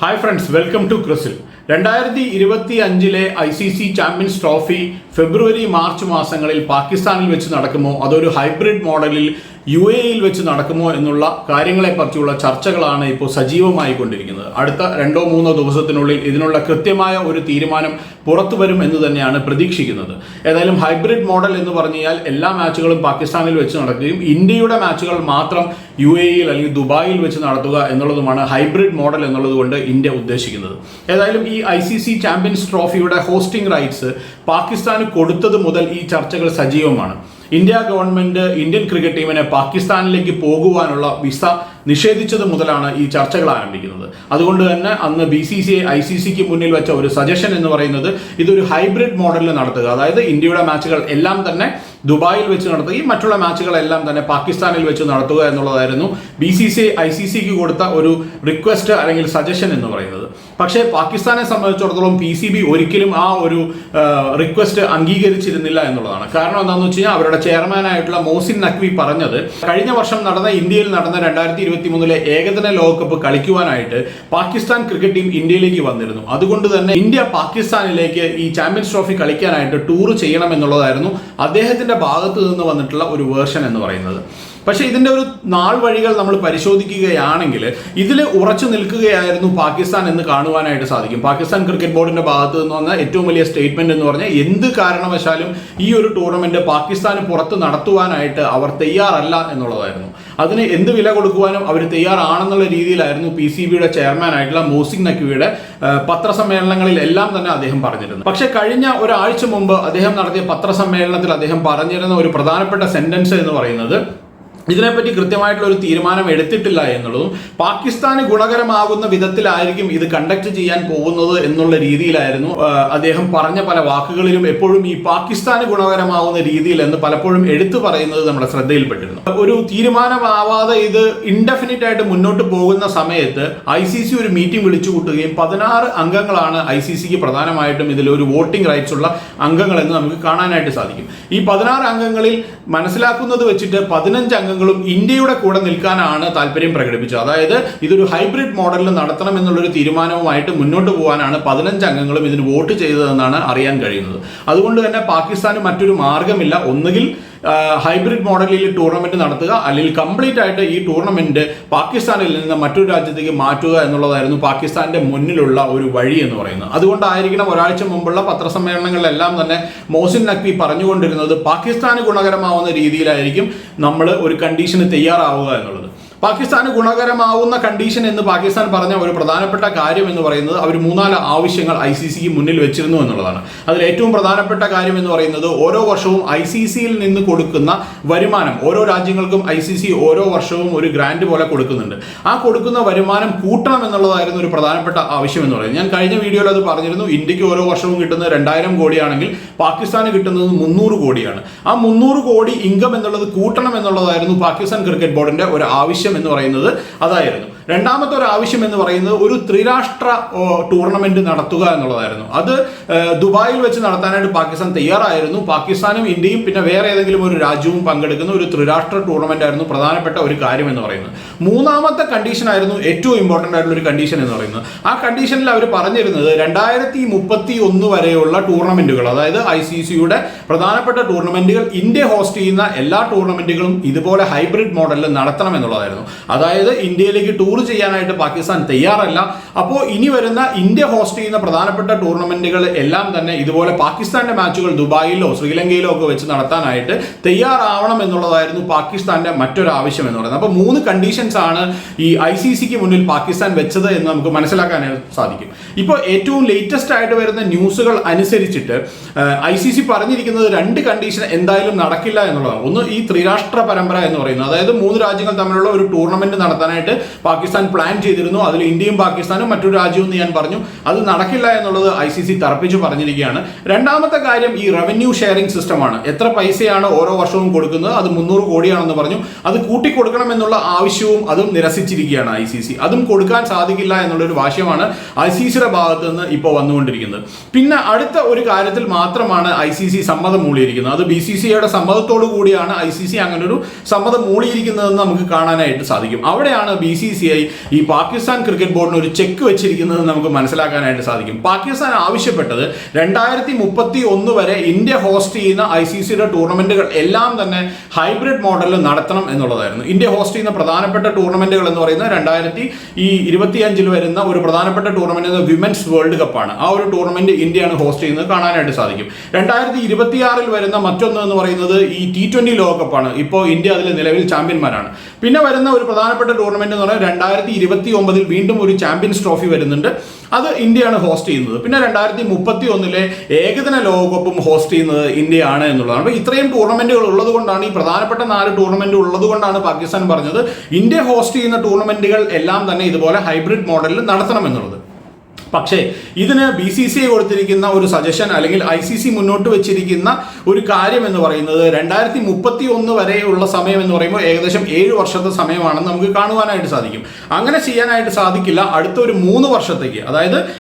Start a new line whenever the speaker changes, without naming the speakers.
Hi friends welcome to ക്രിസിൽ രണ്ടായിരത്തി ഇരുപത്തി അഞ്ചിലെ I C C champions trophy February March മാസങ്ങളിൽ പാകിസ്ഥാനിൽ വെച്ച് നടക്കുമോ? അതൊരു ഹൈബ്രിഡ് മോഡലിൽ യു എ യിൽ വെച്ച് നടക്കുമോ എന്നുള്ള കാര്യങ്ങളെപ്പറ്റിയുള്ള ചർച്ചകളാണ് ഇപ്പോൾ സജീവമായി കൊണ്ടിരിക്കുന്നത്. അടുത്ത രണ്ടോ മൂന്നോ ദിവസത്തിനുള്ളിൽ ഇതിനുള്ള കൃത്യമായ ഒരു തീരുമാനം പുറത്തു വരും എന്ന് തന്നെയാണ് പ്രതീക്ഷിക്കുന്നത്. ഏതായാലും ഹൈബ്രിഡ് മോഡൽ എന്ന് പറഞ്ഞാൽ എല്ലാ മാച്ചുകളും പാകിസ്ഥാനിൽ വെച്ച് നടക്കുകയും ഇന്ത്യയുടെ മാച്ചുകൾ മാത്രം യു എ ഇയിൽ അല്ലെങ്കിൽ ദുബായിൽ വെച്ച് നടത്തുക എന്നുള്ളതുമാണ് ഹൈബ്രിഡ് മോഡൽ എന്നുള്ളതുകൊണ്ട് ഇന്ത്യ ഉദ്ദേശിക്കുന്നത്. ഏതായാലും ഈ ഐ സി സി ചാമ്പ്യൻസ് ട്രോഫിയുടെ ഹോസ്റ്റിംഗ് റൈറ്റ്സ് പാകിസ്ഥാന് കൊടുത്തത് മുതൽ ഈ ചർച്ചകൾ സജീവമാണ്. ഇന്ത്യ ഗവൺമെന്റ് ഇന്ത്യൻ ക്രിക്കറ്റ് ടീമിനെ പാകിസ്ഥാനിലേക്ക് പോകുവാനുള്ള വിസ നിഷേധിച്ചത് മുതലാണ് ഈ ചർച്ചകൾ ആരംഭിക്കുന്നത്. അതുകൊണ്ട് തന്നെ അന്ന് B C C I C സിക്ക് മുന്നിൽ വെച്ച ഒരു സജഷൻ എന്ന് പറയുന്നത് ഇതൊരു ഹൈബ്രിഡ് മോഡലിൽ നടത്തുക. അതായത് ഇന്ത്യയുടെ മാച്ചുകൾ എല്ലാം തന്നെ ദുബായിൽ വെച്ച് നടത്തുകയും മറ്റുള്ള മാച്ചുകളെല്ലാം തന്നെ പാകിസ്ഥാനിൽ വെച്ച് നടത്തുക എന്നുള്ളതായിരുന്നു B C C I C സിക്ക് കൊടുത്ത ഒരു റിക്വസ്റ്റ് അല്ലെങ്കിൽ സജഷൻ എന്ന് പറയുന്നത്. പക്ഷേ പാകിസ്ഥാനെ സംബന്ധിച്ചിടത്തോളം പി സി ബി ഒരിക്കലും ആ ഒരു റിക്വസ്റ്റ് അംഗീകരിച്ചിരുന്നില്ല എന്നുള്ളതാണ്. കാരണം എന്താണെന്ന് വെച്ച് കഴിഞ്ഞാൽ അവരുടെ ചെയർമാനായിട്ടുള്ള മോസിൻ നഖ്വി പറഞ്ഞത് കഴിഞ്ഞ വർഷം നടന്ന ഇന്ത്യയിൽ നടന്ന രണ്ടായിരത്തി ഇരുപത്തി മൂന്നിലെ ഏകദിന ലോകകപ്പ് കളിക്കുവാനായിട്ട് പാകിസ്ഥാൻ ക്രിക്കറ്റ് ടീം ഇന്ത്യയിലേക്ക് വന്നിരുന്നു. അതുകൊണ്ട് തന്നെ ഇന്ത്യ പാകിസ്ഥാനിലേക്ക് ഈ ചാമ്പ്യൻസ് ട്രോഫി കളിക്കാനായിട്ട് ടൂർ ചെയ്യണം എന്നുള്ളതായിരുന്നു അദ്ദേഹത്തിന്റെ ഭാഗത്ത് നിന്ന് വന്നിട്ടുള്ള ഒരു വേർഷൻ എന്ന് പറയുന്നത്. പക്ഷേ ഇതിന്റെ ഒരു നാൾ വഴികൾ നമ്മൾ പരിശോധിക്കുകയാണെങ്കിൽ ഇതിൽ ഉറച്ചു നിൽക്കുകയായിരുന്നു പാകിസ്ഥാൻ എന്ന് കാണുവാനായിട്ട് സാധിക്കും. പാകിസ്ഥാൻ ക്രിക്കറ്റ് ബോർഡിന്റെ ഭാഗത്ത് നിന്ന് വന്ന ഏറ്റവും വലിയ സ്റ്റേറ്റ്മെന്റ് എന്ന് പറഞ്ഞാൽ എന്ത് കാരണവശാലും ഈ ഒരു ടൂർണമെന്റ് പാകിസ്ഥാന് പുറത്ത് നടത്തുവാനായിട്ട് അവർ തയ്യാറല്ല എന്നുള്ളതായിരുന്നു. അതിന് എന്ത് വില കൊടുക്കുവാനും അവർ തയ്യാറാണെന്നുള്ള രീതിയിലായിരുന്നു പി സി ബിയുടെ ചെയർമാൻ ആയിട്ടുള്ള മോസിക് നക്വിയുടെ പത്രസമ്മേളനങ്ങളിൽ എല്ലാം തന്നെ അദ്ദേഹം പറഞ്ഞിരുന്നു പക്ഷെ കഴിഞ്ഞ ഒരാഴ്ച മുമ്പ് അദ്ദേഹം നടത്തിയ പത്രസമ്മേളനത്തിൽ അദ്ദേഹം പറഞ്ഞിരുന്ന ഒരു പ്രധാനപ്പെട്ട സെന്റൻസ് എന്ന് പറയുന്നത് ഇതിനെപ്പറ്റി കൃത്യമായിട്ടുള്ള ഒരു തീരുമാനം എടുത്തിട്ടില്ല എന്നുള്ളതും പാകിസ്ഥാന് ഗുണകരമാകുന്ന വിധത്തിലായിരിക്കും ഇത് കണ്ടക്ട് ചെയ്യാൻ പോകുന്നത് എന്നുള്ള രീതിയിലായിരുന്നു അദ്ദേഹം പറഞ്ഞ പല വാക്കുകളിലും എപ്പോഴും ഈ പാകിസ്ഥാന് ഗുണകരമാകുന്ന രീതിയിൽ എന്ന് പലപ്പോഴും എടുത്തു പറയുന്നത് നമ്മുടെ ശ്രദ്ധയിൽപ്പെട്ടിരുന്നു. ഒരു തീരുമാനമാവാതെ ഇത് ഇൻഡെഫിനിറ്റ് ആയിട്ട് മുന്നോട്ട് പോകുന്ന സമയത്ത് ഐ സി സി ഒരു മീറ്റിംഗ് വിളിച്ചു കൂട്ടുകയും പതിനാറ് അംഗങ്ങളാണ് ഐ സി സിക്ക് പ്രധാനമായിട്ടും ഇതിൽ ഒരു വോട്ടിംഗ് റൈറ്റ്സ് ഉള്ള അംഗങ്ങൾ എന്ന് നമുക്ക് കാണാനായിട്ട് സാധിക്കും. ഈ പതിനാറ് അംഗങ്ങളിൽ മനസ്സിലാക്കുന്നത് വെച്ചിട്ട് പതിനഞ്ച് അംഗങ്ങളും ഇന്ത്യയുടെ കൂടെ നിൽക്കാനാണ് താല്പര്യം പ്രകടിപ്പിച്ചത്. അതായത് ഇതൊരു ഹൈബ്രിഡ് മോഡലിൽ നടത്തണം എന്നുള്ളൊരു തീരുമാനവുമായിട്ട് മുന്നോട്ട് പോകാനാണ് പതിനഞ്ച് അംഗങ്ങളും ഇതിന് വോട്ട് ചെയ്തതെന്നാണ് അറിയാൻ കഴിയുന്നത്. അതുകൊണ്ട് തന്നെ പാകിസ്ഥാന് മറ്റൊരു മാർഗമില്ല ഒന്നുകിൽ ഹൈബ്രിഡ് മോഡലിൽ ടൂർണമെന്റ് നടത്തുക അല്ലെങ്കിൽ കംപ്ലീറ്റ് ആയിട്ട് ഈ ടൂർണമെന്റ് പാകിസ്ഥാനിൽ നിന്ന് മറ്റൊരു രാജ്യത്തേക്ക് മാറ്റുക എന്നുള്ളതായിരുന്നു പാകിസ്ഥാന്റെ മുന്നിലുള്ള ഒരു വഴി എന്ന് പറയുന്നത്. അതുകൊണ്ടായിരിക്കണം ഒരാഴ്ച മുമ്പുള്ള പത്രസമ്മേളനങ്ങളിലെല്ലാം തന്നെ മോസിൻ നഖ്വി പറഞ്ഞുകൊണ്ടിരുന്നത് പാകിസ്ഥാന് ഗുണകരമാവുന്ന രീതിയിലായിരിക്കും നമ്മൾ ഒരു കണ്ടീഷന് തയ്യാറാവുക എന്നുള്ളത്. പാകിസ്ഥാന് ഗുണകരമാവുന്ന കണ്ടീഷൻ എന്ന് പാകിസ്ഥാൻ പറഞ്ഞ ഒരു പ്രധാനപ്പെട്ട കാര്യം എന്ന് പറയുന്നത് അവർ മൂന്നാൽ ആവശ്യങ്ങൾ ഐ സി സിക്ക് മുന്നിൽ വെച്ചിരുന്നു എന്നുള്ളതാണ്. അതിൽ ഏറ്റവും പ്രധാനപ്പെട്ട കാര്യം എന്ന് പറയുന്നത് ഓരോ വർഷവും ഐ സി സിയിൽ നിന്ന് കൊടുക്കുന്ന വരുമാനം ഓരോ രാജ്യങ്ങൾക്കും ഐ സി സി ഓരോ വർഷവും ഒരു ഗ്രാൻഡ് പോലെ കൊടുക്കുന്നുണ്ട്. ആ കൊടുക്കുന്ന വരുമാനം കൂട്ടണം എന്നുള്ളതായിരുന്നു ഒരു പ്രധാനപ്പെട്ട ആവശ്യം എന്ന് പറയുന്നത്. ഞാൻ കഴിഞ്ഞ വീഡിയോയിൽ അത് പറഞ്ഞിരുന്നു ഇന്ത്യയ്ക്ക് ഓരോ വർഷവും കിട്ടുന്നത് രണ്ടായിരം കോടിയാണെങ്കിൽ പാകിസ്ഥാന് കിട്ടുന്നത് മുന്നൂറ് കോടിയാണ്. ആ മുന്നൂറ് കോടി ഇൻകം എന്നുള്ളത് കൂട്ടണം എന്നുള്ളതായിരുന്നു പാകിസ്ഥാൻ ക്രിക്കറ്റ് ബോർഡിന്റെ ഒരു ആവശ്യം എന്ന് പറയുന്നത് അതായിരുന്നു. രണ്ടാമത്തെ ഒരു ആവശ്യം എന്ന് പറയുന്നത് ഒരു ത്രിരാഷ്ട്ര ടൂർണമെന്റ് നടത്തുക എന്നുള്ളതായിരുന്നു. അത് ദുബായിൽ വെച്ച് നടത്താനായിട്ട് പാകിസ്ഥാൻ തയ്യാറായിരുന്നു. പാകിസ്ഥാനും ഇന്ത്യയും പിന്നെ വേറെ ഏതെങ്കിലും ഒരു രാജ്യവും പങ്കെടുക്കുന്ന ഒരു ത്രിരാഷ്ട്ര ടൂർണമെന്റ് ആയിരുന്നു പ്രധാനപ്പെട്ട ഒരു കാര്യം എന്ന് പറയുന്നത്. മൂന്നാമത്തെ കണ്ടീഷൻ ആയിരുന്നു ഏറ്റവും ഇമ്പോർട്ടന്റ് ആയിട്ടുള്ള ഒരു കണ്ടീഷൻ എന്ന് പറയുന്നത്. ആ കണ്ടീഷനിൽ അവർ പറഞ്ഞിരുന്നത് രണ്ടായിരത്തി മുപ്പത്തി ഒന്ന് വരെയുള്ള ടൂർണമെന്റുകൾ അതായത് ഐ സി സിയുടെ പ്രധാനപ്പെട്ട ടൂർണമെന്റുകൾ ഇന്ത്യ ഹോസ്റ്റ് ചെയ്യുന്ന എല്ലാ ടൂർണമെന്റുകളും ഇതുപോലെ ഹൈബ്രിഡ് മോഡലിൽ നടത്തണം എന്നുള്ളതായിരുന്നു. അതായത് ഇന്ത്യയിലേക്ക് ടൂർ ചെയ്യാനായിട്ട് പാകിസ്ഥാൻ തയ്യാറല്ല. അപ്പോൾ ഇനി വരുന്ന ഇന്ത്യ ഹോസ്റ്റ് ചെയ്യുന്ന പ്രധാനപ്പെട്ട ടൂർണമെന്റുകൾ എല്ലാം തന്നെ ഇതുപോലെ പാകിസ്ഥാന്റെ മാച്ചുകൾ ദുബായിലോ ശ്രീലങ്കയിലോ ഒക്കെ വെച്ച് നടത്താനായിട്ട് തയ്യാറാവണം എന്നുള്ളതായിരുന്നു പാകിസ്ഥാന്റെ മറ്റൊരു ആവശ്യം എന്ന് പറയുന്നത്. അപ്പോൾ മൂന്ന് കണ്ടീഷൻസ് ആണ് ഈ ഐ സി സിക്ക് മുന്നിൽ പാകിസ്ഥാൻ വെച്ചത് എന്ന് നമുക്ക് മനസ്സിലാക്കാൻ സാധിക്കും. ഇപ്പോൾ ഏറ്റവും ലേറ്റസ്റ്റ് ആയിട്ട് വരുന്ന ന്യൂസുകൾ അനുസരിച്ചിട്ട് ഐ സി സി പറഞ്ഞിരിക്കുന്നത് രണ്ട് കണ്ടീഷൻ എന്തായാലും നടക്കില്ല എന്നുള്ളതാണ്. ഒന്ന് ഈ ത്രിരാഷ്ട്ര പരമ്പര എന്ന് പറയുന്നത്. അതായത് മൂന്ന് രാജ്യങ്ങൾ തമ്മിലുള്ള ഒരു ടൂർണമെന്റ് നടത്താനായിട്ട് പാകിസ്ഥാൻ പ്ലാൻ ചെയ്തിരുന്നു അതിൽ ഇന്ത്യയും പാകിസ്ഥാനും മറ്റൊരു രാജ്യവും എന്ന് ഞാൻ പറഞ്ഞു. അത് നടക്കില്ല എന്നുള്ളത് ഐ സി സി തറപ്പിച്ച് പറഞ്ഞിരിക്കുകയാണ്. രണ്ടാമത്തെ കാര്യം ഈ റവന്യൂ ഷെയറിംഗ് സിസ്റ്റമാണ് എത്ര പൈസയാണ് ഓരോ വർഷവും കൊടുക്കുന്നത്? അത് മുന്നൂറ് കോടിയാണെന്ന് പറഞ്ഞു. അത് കൂട്ടിക്കൊടുക്കണം എന്നുള്ള ആവശ്യവും അതും നിരസിച്ചിരിക്കുകയാണ് ഐ സി സി. അതും കൊടുക്കാൻ സാധിക്കില്ല എന്നുള്ളൊരു വാശ്യമാണ് ഐ സി സിയുടെ ഭാഗത്ത് നിന്ന് ഇപ്പോൾ വന്നുകൊണ്ടിരിക്കുന്നത്. പിന്നെ അടുത്ത ഒരു കാര്യത്തിൽ മാത്രമാണ് ഐ സി സി സമ്മതം മൂളിയിരിക്കുന്നത്. അത് ബി സി സിയുടെ സമ്മതത്തോടു കൂടിയാണ് ഐ സി സി അങ്ങനെ ഒരു സമ്മതം മൂളിയിരിക്കുന്നതെന്ന് നമുക്ക് കാണാനായിട്ട് സാധിക്കും. അവിടെയാണ് ബി സി സി ഐ ഈ പാകിസ്ഥാൻ ക്രിക്കറ്റ് ബോർഡിന് ഒരു ചെക്ക് വെച്ചിരിക്കുന്നത് നമുക്ക് മനസ്സിലാക്കാനായിട്ട് സാധിക്കും. പാകിസ്ഥാൻ ആവശ്യപ്പെട്ടത് രണ്ടായിരത്തി മുപ്പത്തി ഒന്ന് വരെ ഇന്ത്യ ഹോസ്റ്റ് ചെയ്യുന്ന ഐ സി സിയുടെ ടൂർണമെന്റുകൾ എല്ലാം തന്നെ ഹൈബ്രിഡ് മോഡലിൽ നടത്തണം എന്നുള്ളതായിരുന്നു. ഇന്ത്യ ഹോസ്റ്റ് ചെയ്യുന്ന പ്രധാനപ്പെട്ട ടൂർണമെന്റുകൾ എന്ന് പറയുന്നത് രണ്ടായിരത്തി ഈ ഇരുപത്തിയഞ്ചിൽ വരുന്ന ഒരു പ്രധാനപ്പെട്ട ടൂർണമെന്റ് വിമൻസ് വേൾഡ് കപ്പാണ് ആ ഒരു ടൂർണമെന്റ് ഇന്ത്യയാണ് ഹോസ്റ്റ് ചെയ്യുന്നത്. കാണാനായിട്ട് സാധിക്കും. രണ്ടായിരത്തി ഇരുപത്തിയാറിൽ വരുന്ന മറ്റൊന്ന് എന്ന് പറയുന്നത് ഈ ടി ട്വന്റി ലോകകപ്പാണ് ഇപ്പോൾ ഇന്ത്യ അതിൽ നിലവിൽ ചാമ്പ്യന്മാരാണ് പിന്നെ വരുന്ന ഒരു പ്രധാനപ്പെട്ട ടൂർണമെന്റ് എന്ന് പറഞ്ഞാൽ രണ്ടായിരത്തി ഇരുപത്തി ഒമ്പതിൽ വീണ്ടും ഒരു ചാമ്പ്യൻസ് ട്രോഫി വരുന്നുണ്ട്. അത് ഇന്ത്യയാണ് ഹോസ്റ്റ് ചെയ്യുന്നത്. പിന്നെ രണ്ടായിരത്തി മുപ്പത്തി ഒന്നിലെ ഏകദിന ലോകകപ്പും ഹോസ്റ്റ് ചെയ്യുന്നത് ഇന്ത്യയാണ് എന്നുള്ളതാണ്. അപ്പോൾ ഇത്രയും ടൂർണമെന്റുകൾ ഉള്ളത് കൊണ്ടാണ് ഈ പ്രധാനപ്പെട്ട നാല് ടൂർണമെന്റ് ഉള്ളത് കൊണ്ടാണ് പാകിസ്ഥാൻ പറഞ്ഞത്. ഇന്ത്യ ഹോസ്റ്റ് ചെയ്യുന്ന ടൂർണമെന്റുകൾ എല്ലാം തന്നെ ഇതുപോലെ ഹൈബ്രിഡ് മോഡലിൽ നടത്തണം എന്നുള്ളത്. പക്ഷേ ഇതിന് ബി സി സി ഐ കൊടുത്തിരിക്കുന്ന ഒരു സജഷൻ അല്ലെങ്കിൽ ഐ സി സി മുന്നോട്ട് വെച്ചിരിക്കുന്ന ഒരു കാര്യം എന്ന് പറയുന്നത് രണ്ടായിരത്തി മുപ്പത്തി ഒന്ന് വരെയുള്ള സമയം എന്ന് പറയുമ്പോൾ ഏകദേശം ഏഴ് വർഷത്തെ സമയമാണെന്ന് നമുക്ക് കാണുവാനായിട്ട് സാധിക്കും. അങ്ങനെ ചെയ്യാനായിട്ട് സാധിക്കില്ല. അടുത്ത ഒരു മൂന്ന് വർഷത്തേക്ക്. അതായത്